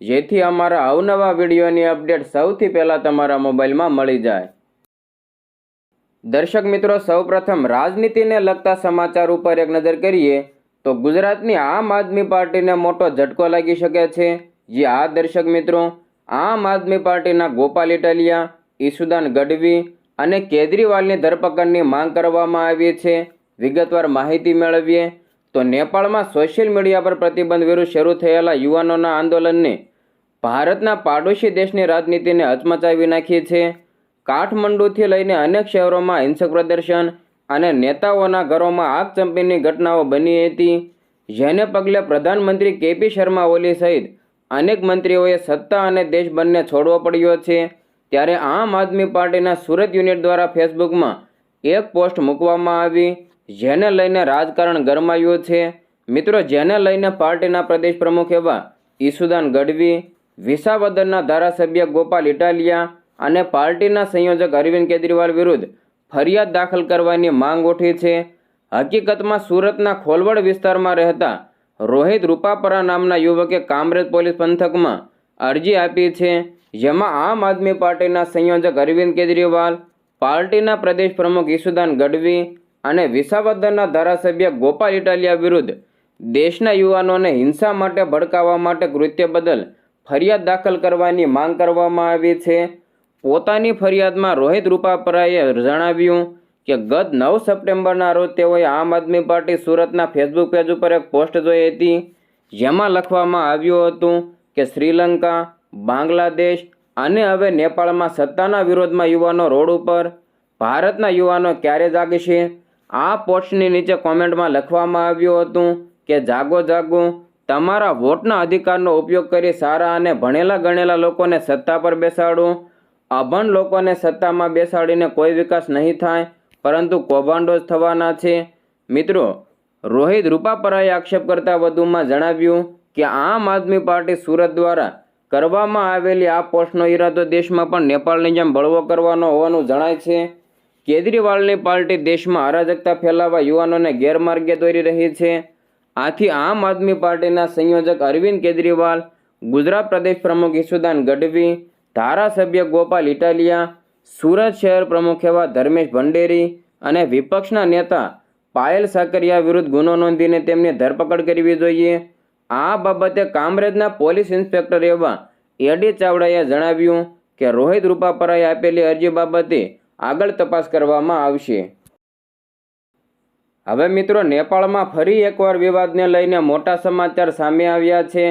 જેથી અમારા અવનવા વિડીયોની અપડેટ સૌથી પહેલાં તમારા મોબાઈલમાં મળી જાય. દર્શક મિત્રો, સૌપ્રથમ રાજનીતિને લગતા સમાચાર ઉપર એક નજર કરીએ, તો ગુજરાતની આમ આદમી પાર્ટીને મોટો ઝટકો લાગી શકે છે. જે આ દર્શક મિત્રો, આમ આદમી પાર્ટીના ગોપાલ ઇટાલિયા, ઈસુદાન ગઢવી અને કેજરીવાલની ધરપકડની માંગ કરવામાં આવી છે. વિગતવાર માહિતી મેળવીએ, તો નેપાળમાં સોશિયલ મીડિયા પર પ્રતિબંધ વિરુદ્ધ શરૂ થયેલા યુવાનોના આંદોલનને ભારતના પાડોશી દેશની રાજનીતિને હચમચાવી નાખી છે. કાઠમંડુથી લઈને અનેક શહેરોમાં હિંસક પ્રદર્શન અને નેતાઓના ઘરોમાં આગચંપીની ઘટનાઓ બની હતી. જેને પગલે પ્રધાનમંત્રી કેપી શર્મા ઓલી સહિત અનેક મંત્રીઓએ સત્તા અને દેશ બંને છોડવો પડ્યો છે. ત્યારે આમ આદમી પાર્ટીના સુરત યુનિટ દ્વારા ફેસબુકમાં એક પોસ્ટ મૂકવામાં આવી, જેને લઈને રાજકારણ ગરમાયું છે. મિત્રો, જેને લઈને પાર્ટીના પ્રદેશ પ્રમુખ એવા ઈસુદાન ગઢવી વિસાવદરના ધારાસભ્ય ગોપાલ ઇટાલિયા અને પાર્ટીના સંયોજક અરવિંદ કેજરીવાલ વિરુદ્ધ ફરિયાદ દાખલ કરવાની માંગ ઉઠી છે. હકીકતમાં સુરતના ખોલવડ વિસ્તારમાં રહેતા રોહિત રૂપાપરા નામના યુવકે કામરેજ પોલીસ પંથકમાં અરજી આપી છે, જેમાં આમ આદમી પાર્ટીના સંયોજક અરવિંદ કેજરીવાલ, પાર્ટીના પ્રદેશ પ્રમુખ ઈસુદાન ગઢવી અને વિસાવદરના ધારાસભ્ય ગોપાલ ઇટાલિયા વિરુદ્ધ દેશના યુવાનોને હિંસા માટે ભડકાવવા માટે કૃત્ય બદલ ફરિયાદ દાખલ કરવાની માંગ કરવામાં આવી છે. પોતાની ફરિયાદમાં રોહિત રૂપાપરાએ જણાવ્યું કે, ગત નવ સપ્ટેમ્બરના રોજ તેઓએ આમ આદમી પાર્ટી સુરતના ફેસબુક પેજ ઉપર એક પોસ્ટ જોઈ હતી, જેમાં લખવામાં આવ્યું હતું કે, શ્રીલંકા, બાંગ્લાદેશ અને હવે નેપાળમાં સત્તાના વિરોધમાં યુવાનો રોડ ઉપર, ભારતના યુવાનો ક્યારે જાગશે? આ પોસ્ટની નીચે કોમેન્ટમાં લખવામાં આવ્યું હતું કે, જાગો જાગો તમારા વોટના અધિકારનો ઉપયોગ કરી સારા અને ભણેલા ગણેલા લોકોને સત્તા પર બેસાડવું અભણ લોકોને સત્તામાં બેસાડીને કોઈ વિકાસ નહીં થાય, પરંતુ કૌભાંડો જ થવાના છે. મિત્રો, રોહિત રૂપાપરાએ આક્ષેપ કરતા વધુમાં જણાવ્યું કે આમ આદમી પાર્ટી સુરત દ્વારા કરવામાં આવેલી આ પોસ્ટનો ઈરાદો દેશમાં પણ નેપાળની જેમ બળવો કરવાનો હોવાનું જણાય છે. કેજરીવાલની પાર્ટી દેશમાં અરાજકતા ફેલાવવા યુવાનોને ગેરમાર્ગે દોરી રહી છે. આથી આમ આદમી પાર્ટીના સંયોજક અરવિંદ કેજરીવાલ, ગુજરાત પ્રદેશ પ્રમુખ ઈસુદાન ગઢવી, ધારાસભ્ય ગોપાલ ઇટાલિયા, સુરત શહેર પ્રમુખ એવા ધર્મેશ ભંડેરી અને વિપક્ષના નેતા પાયલ સાકરિયા વિરુદ્ધ ગુનો નોંધીને તેમની ધરપકડ કરવી જોઈએ. આ બાબતે કામરેજના પોલીસ ઇન્સ્પેક્ટર એવા એડી ચાવડાએ જણાવ્યું કે રોહિત રૂપાપરાએ આપેલી અરજી બાબતે આગળ તપાસ કરવામાં આવશે. હવે મિત્રો, નેપાળમાં ફરી એકવાર વિવાદને લઈને મોટા સમાચાર સામે આવ્યા છે.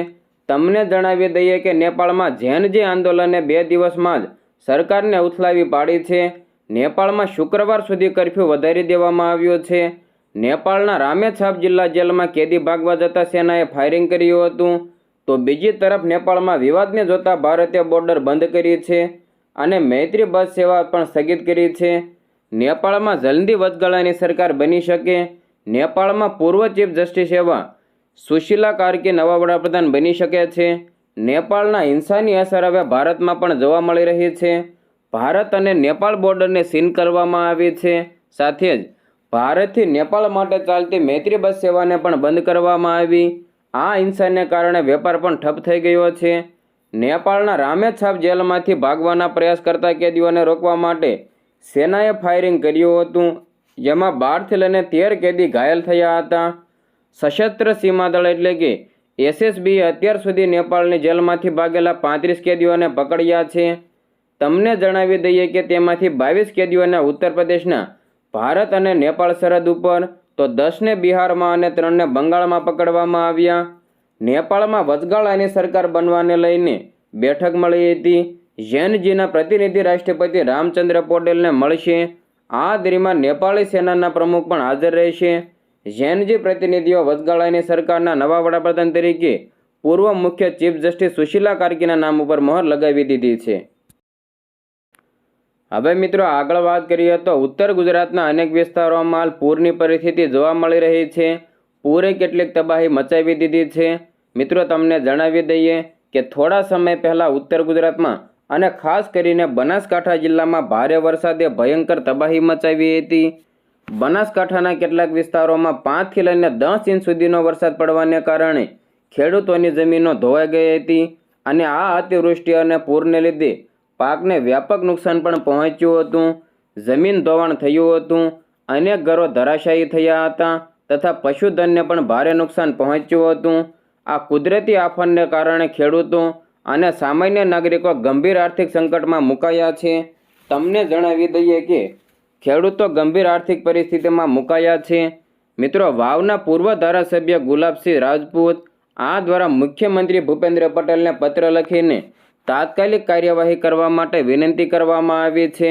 તમને જણાવી દઈએ કે નેપાળમાં જૈન જે આંદોલને બે દિવસમાં જ સરકારને ઉથલાવી પાડી છે. નેપાળમાં શુક્રવાર સુધી કરફ્યુ વધારી દેવામાં આવ્યો છે. નેપાળના રામેછાપ જિલ્લા જેલમાં કેદી ભાગવા જતા સેનાએ ફાયરિંગ કર્યું હતું. તો બીજી તરફ નેપાળમાં વિવાદને જોતા ભારતે બોર્ડર બંધ કરી છે અને મૈત્રી બસ સેવા પણ સ્થગિત કરી છે. નેપાળમાં જલ્દી વચગાળાની સરકાર બની શકે? નેપાળમાં પૂર્વ ચીફ જસ્ટિસ એવા સુશીલા કાર્કી નવા વડાપ્રધાન બની શકે છે? નેપાળના હિંસાની અસર હવે ભારતમાં પણ જોવા મળી રહી છે. ભારત અને નેપાળ બોર્ડરને સીલ કરવામાં આવી છે. સાથે જ ભારતથી નેપાળ માટે ચાલતી મૈત્રી બસ સેવાને પણ બંધ કરવામાં આવી. આ હિંસાને કારણે વેપાર પણ ઠપ થઈ ગયો છે. નેપાળના રામેછાપ જેલમાંથી ભાગવાના પ્રયાસ કરતા કેદીઓને રોકવા માટે સેનાએ ફાયરિંગ કર્યું હતું, જેમાં બારથી લઈને તેર કેદી ઘાયલ થયા હતા. સશસ્ત્ર સીમાદળ એટલે કે એસએસબીએ અત્યાર સુધી નેપાળની જેલમાંથી ભાગેલા પાંત્રીસ કેદીઓને પકડ્યા છે. તમને જણાવી દઈએ કે તેમાંથી બાવીસ કેદીઓને ઉત્તર પ્રદેશના ભારત અને નેપાળ સરહદ ઉપર, તો દસને બિહારમાં અને ત્રણને બંગાળમાં પકડવામાં આવ્યા. નેપાળમાં વચગાળાની સરકાર બનવાને લઈને બેઠક મળી હતી. ઝેનજીના પ્રતિનિધિ રાષ્ટ્રપતિ રામચંદ્ર પોટેલને મળશે. આ દરમિયાન નેપાળી સેનાના પ્રમુખ પણ હાજર રહેશે. ઝેનજી પ્રતિનિધિઓ વચગાળાની સરકારના નવા વડાપ્રધાન તરીકે પૂર્વ મુખ્ય ચીફ જસ્ટિસ સુશીલા કાર્કીના નામ ઉપર મહોર લગાવી દીધી છે. હવે મિત્રો આગળ વાત કરીએ તો ઉત્તર ગુજરાતના અનેક વિસ્તારોમાં હાલ પૂરની પરિસ્થિતિ જોવા મળી રહી છે. પૂરે કેટલીક તબાહી મચાવી દીધી છે. મિત્રો તમને જણાવી દઈએ કે થોડા સમય પહેલાં ઉત્તર ગુજરાતમાં અને ખાસ કરીને બનાસકાંઠા જિલ્લામાં ભારે વરસાદે ભયંકર તબાહી મચાવી હતી. બનાસકાંઠાના કેટલાક વિસ્તારોમાં પાંચથી લઈને દસ ઇંચ સુધીનો વરસાદ પડવાને કારણે ખેડૂતોની જમીનો ધોવાઈ ગઈ હતી અને આ અતિવૃષ્ટિ અને પૂરને લીધે પાકને વ્યાપક નુકસાન પણ પહોંચ્યું હતું. જમીન ધોવાણ થયું હતું. અનેક ઘરો ધરાશાયી થયા હતા તથા પશુધનને પણ ભારે નુકસાન પહોંચ્યું હતું. આ કુદરતી આફતને કારણે ખેડૂતો અને સામાન્ય નાગરિકો ગંભીર આર્થિક સંકટમાં મુકાયા છે. તમને જણાવી દઈએ કે, ખેડૂતો ગંભીર આર્થિક પરિસ્થિતિમાં મુકાયા છે. મિત્રો, વાવના પૂર્વ ધારાસભ્ય ગુલાબસિંહ રાજપૂત આ દ્વારા મુખ્યમંત્રી ભૂપેન્દ્ર પટેલને પત્ર લખીને તાત્કાલિક કાર્યવાહી કરવા માટે વિનંતી કરવામાં આવી છે.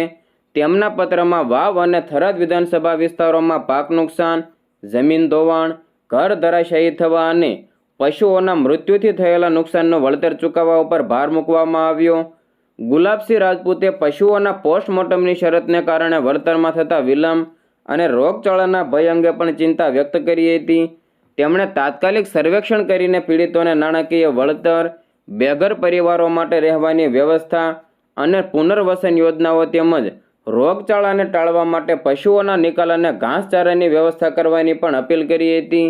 તેમના પત્રમાં વાવ અને થરાદ વિધાનસભા વિસ્તારોમાં પાક નુકસાન, જમીન ધોવાણ, ઘર ધરાશાયી થવા અને પશુઓના મૃત્યુથી થયેલા નુકસાનનું વળતર ચૂકવવા ઉપર ભાર મૂકવામાં આવ્યો. ગુલાબસિંહ રાજપૂતે પશુઓના પોસ્ટમોર્ટમની શરતને કારણે વળતરમાં થતા વિલંબ અને રોગચાળાના ભય અંગે પણ ચિંતા વ્યક્ત કરી હતી. તેમણે તાત્કાલિક સર્વેક્ષણ કરીને પીડિતોને નાણાકીય વળતર, બેઘર પરિવારો માટે રહેવાની વ્યવસ્થા અને પુનર્વસન યોજનાઓ તેમજ રોગચાળાને ટાળવા માટે પશુઓના નિકાલ અને ઘાસચારાની વ્યવસ્થા કરવાની પણ અપીલ કરી હતી.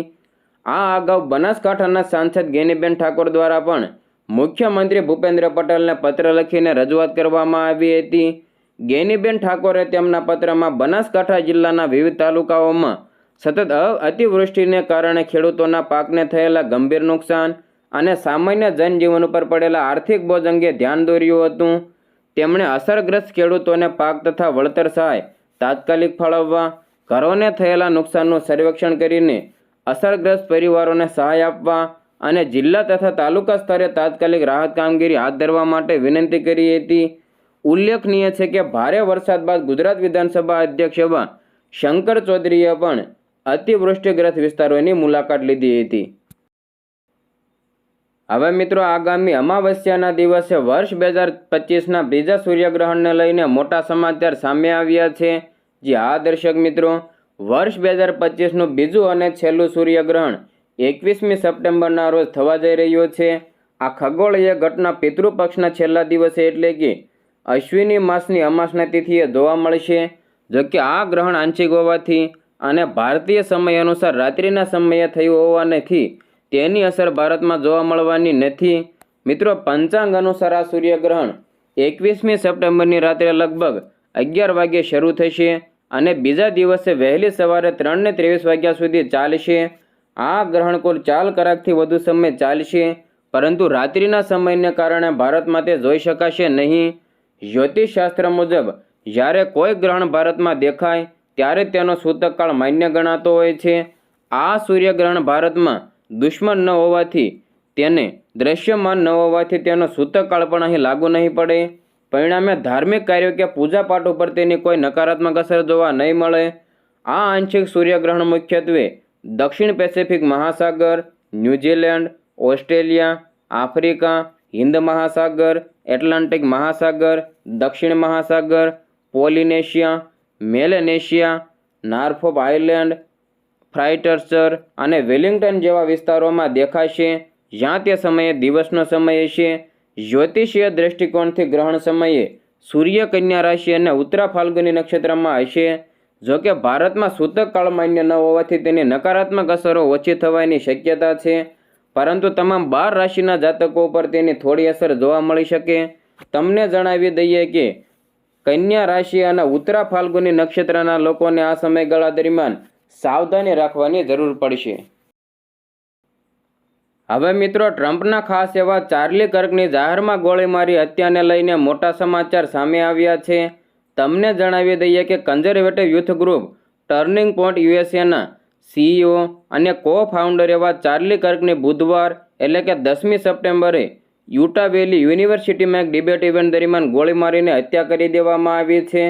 આ અગાઉ બનાસકાંઠાના સાંસદ ગેનીબેન ઠાકોર દ્વારા પણ મુખ્યમંત્રી ભૂપેન્દ્ર પટેલને પત્ર લખીને રજૂઆત કરવામાં આવી હતી. ગેનીબેન ઠાકોરે તેમના પત્રમાં બનાસકાંઠા જિલ્લાના વિવિધ તાલુકાઓમાં સતત અતિવૃષ્ટિને કારણે ખેડૂતોના પાકને થયેલા ગંભીર નુકસાન અને સામાન્ય જનજીવન ઉપર પડેલા આર્થિક બોજ અંગે ધ્યાન દોર્યું હતું. તેમણે અસરગ્રસ્ત ખેડૂતોને પાક તથા વળતર સહાય તાત્કાલિક ફાળવવા, ઘરોને થયેલા નુકસાનનું સર્વેક્ષણ કરીને અસરગ્રસ્ત પરિવારોને સહાય આપવા અને જિલ્લા તથા તાલુકા સ્તરે તાત્કાલિક રાહત કામગીરી હાથ ધરવા માટે વિનંતી કરી હતી. ઉલ્લેખનીય છે કે ભારે વરસાદ બાદ ગુજરાત વિધાનસભા અધ્યક્ષ એવા શંકર ચૌધરીએ પણ અતિવૃષ્ટિગ્રસ્ત વિસ્તારોની મુલાકાત લીધી હતી. હવે મિત્રો આગામી અમાવસ્યાના દિવસે વર્ષ બે હજાર પચીસના બીજા સૂર્યગ્રહણને લઈને મોટા સમાચાર સામે આવ્યા છે. જે હા, દર્શક મિત્રો વર્ષ બે હજાર પચીસનું બીજું અને છેલ્લું સૂર્યગ્રહણ એકવીસમી સપ્ટેમ્બરના રોજ થવા જઈ રહ્યો છે. આ ખગોળીય ઘટના પિતૃપક્ષના છેલ્લા દિવસે એટલે કે અશ્વિની માસની અમાસના તિથિએ જોવા મળશે. જો કે આ ગ્રહણ આંશિક હોવાથી અને ભારતીય સમય અનુસાર રાત્રિના સમયે થયું હોવાથી તેની અસર ભારતમાં જોવા મળવાની નથી. મિત્રો, પંચાંગ અનુસાર આ સૂર્યગ્રહણ એકવીસમી સપ્ટેમ્બરની રાત્રે લગભગ અગિયાર વાગ્યે શરૂ થશે. અને બીજા દિવસે વહેલી સવારે ત્રણને ત્રેવીસ વાગ્યા સુધી ચાલશે. આ ગ્રહણ કુલ ચાર કલાકથી વધુ સમય ચાલશે, પરંતુ રાત્રિના સમયને કારણે ભારતમાં તે જોઈ શકાશે નહીં. જ્યોતિષશાસ્ત્ર મુજબ, જ્યારે કોઈ ગ્રહણ ભારતમાં દેખાય, ત્યારે તેનો સૂતકકાળ માન્ય ગણાતો હોય છે. આ સૂર્યગ્રહણ ભારતમાં દુશ્મન ન હોવાથી તેને દ્રશ્યમાન ન હોવાથી તેનો સૂતકકાળ પણ અહીં લાગુ નહીં પડે. પરિણામે ધાર્મિક કાર્યો કે પૂજાપાઠ ઉપર તેની કોઈ નકારાત્મક અસર જોવા નહીં મળે. આ આંશિક સૂર્યગ્રહણ મુખ્યત્વે દક્ષિણ પેસિફિક મહાસાગર, ન્યૂઝીલેન્ડ, ઓસ્ટ્રેલિયા, આફ્રિકા, હિન્દ મહાસાગર, એટલાન્ટિક મહાસાગર, દક્ષિણ મહાસાગર, પોલિનેશિયા, મેલેનેશિયા, નાર્ફોપ આઇલેન્ડ, ફ્રાઇટર્સર અને વેલિંગ્ટન જેવા વિસ્તારોમાં દેખાશે. જ્યાં તે સમયે દિવસનો સમય હશે જ્યોતિષીય દ્રષ્ટિકોણથી ગ્રહણ સમયે સૂર્ય કન્યા રાશિ અને ઉત્તરા ફાલ્ગુની નક્ષત્રમાં હશે. જો કે ભારતમાં સૂતક કાળ માન્ય ન હોવાથી તેની નકારાત્મક અસરો ઓછી થવાની શક્યતા છે. પરંતુ તમામ બાર રાશિના જાતકો પર તેની થોડી અસર જોવા મળી શકે. તમને જણાવી દઈએ કે કન્યા રાશિ અને ઉત્તરા ફાલ્ગુની નક્ષત્રના લોકોને આ સમયગાળા દરમિયાન સાવધાની રાખવાની જરૂર પડશે. હવે મિત્રો, ટ્રમ્પના ખાસ એવા ચાર્લી કર્કની જાહેરમાં ગોળીમારી હત્યાને લઈને મોટા સમાચાર સામે આવ્યા છે. તમને જણાવી દઈએ કે conservative youth group Turning Point યુએસએના CEO અને કો ફાઉન્ડર એવા ચાર્લી કર્કની બુધવાર, એટલે કે દસમી સપ્ટેમ્બરે, યુટા વેલી યુનિવર્સિટીમાં એક ડિબેટ ઇવેન્ટ દરમિયાન ગોળી મારીને હત્યા કરી દેવામાં આવી છે.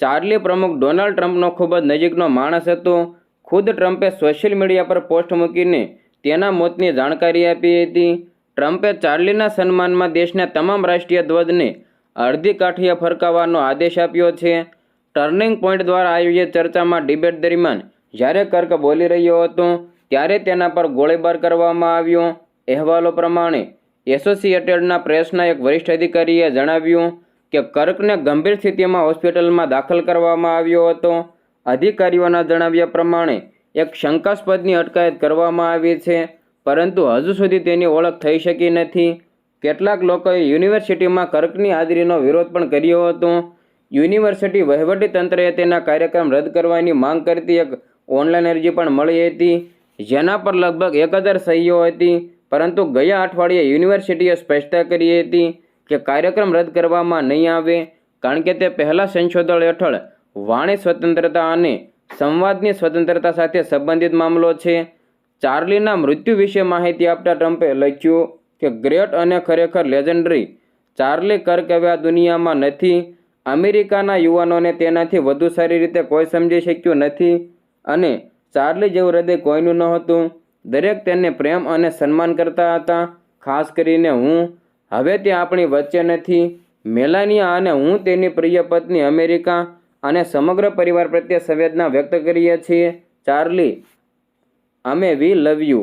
ચાર્લી પ્રમુખ ડોનાલ્ડ ટ્રમ્પનો ખૂબ જ નજીકનો માણસ હતો. ખુદ ટ્રમ્પે સોશિયલ મીડિયા પર પોસ્ટ મૂકીને તેના મોતની જાણકારી આપી હતી. ટ્રમ્પે ચાર્લીના સન્માનમાં દેશના તમામ રાષ્ટ્રીય ધ્વજને અડધી કાઠીએ ફરકાવવાનો આદેશ આપ્યો છે. ટર્નિંગ પોઈન્ટ દ્વારા આયોજિત ચર્ચામાં ડિબેટ દરમિયાન જ્યારે કર્ક બોલી રહ્યો હતો, ત્યારે તેના પર ગોળીબાર કરવામાં આવ્યો. અહેવાલો પ્રમાણે એસોસિએટેડના પ્રેસના એક વરિષ્ઠ અધિકારીએ જણાવ્યું કે કર્કને ગંભીર સ્થિતિમાં હોસ્પિટલમાં દાખલ કરવામાં આવ્યો હતો. અધિકારીઓના જણાવ્યા પ્રમાણે એક શંકાસ્પદની અટકાયત કરવામાં આવી છે, પરંતુ હજુ સુધી તેની ઓળખ થઈ શકી નથી. કેટલાક લોકોએ યુનિવર્સિટીમાં કર્કની હાજરીનો વિરોધ પણ કર્યો હતો. યુનિવર્સિટી વહીવટીતંત્રએ તેના કાર્યક્રમ રદ કરવાની માંગ કરતી એક ઓનલાઈન અરજી પણ મળી હતી, જેના પર લગભગ એક હજાર સહીઓ હતી, પરંતુ ગયા અઠવાડિયે યુનિવર્સિટીએ સ્પષ્ટતા કરી હતી કે કાર્યક્રમ રદ કરવામાં નહીં આવે, કારણ કે તે પહેલાં સંશોધન હેઠળ વાણી સ્વતંત્રતા અને સંવાદની સ્વતંત્રતા સાથે સંબંધિત મામલો છે. ચાર્લીના મૃત્યુ વિશે માહિતી આપતા ટ્રમ્પે લખ્યું કે, ગ્રેટ અને ખરેખર લેજન્ડરી. ચાર્લી કર્ક હવે આ દુનિયામાં નથી. અમેરિકાના યુવાનોને તેનાથી વધુ સારી રીતે કોઈ સમજી શક્યું નથી. અને ચાર્લી જેવું હૃદય કોઈનું નહોતું દરેક તેને પ્રેમ અને સન્માન કરતા હતા. ખાસ કરીને હું. હવે તે આપણી વચ્ચે નથી. મેલાનિયા અને હું તેની પ્રિય પત્ની અમેરિકા અને સમગ્ર પરિવાર પ્રત્યે સંવેદના વ્યક્ત કરીએ છીએ. ચાર્લી અમે વી લવ યુ.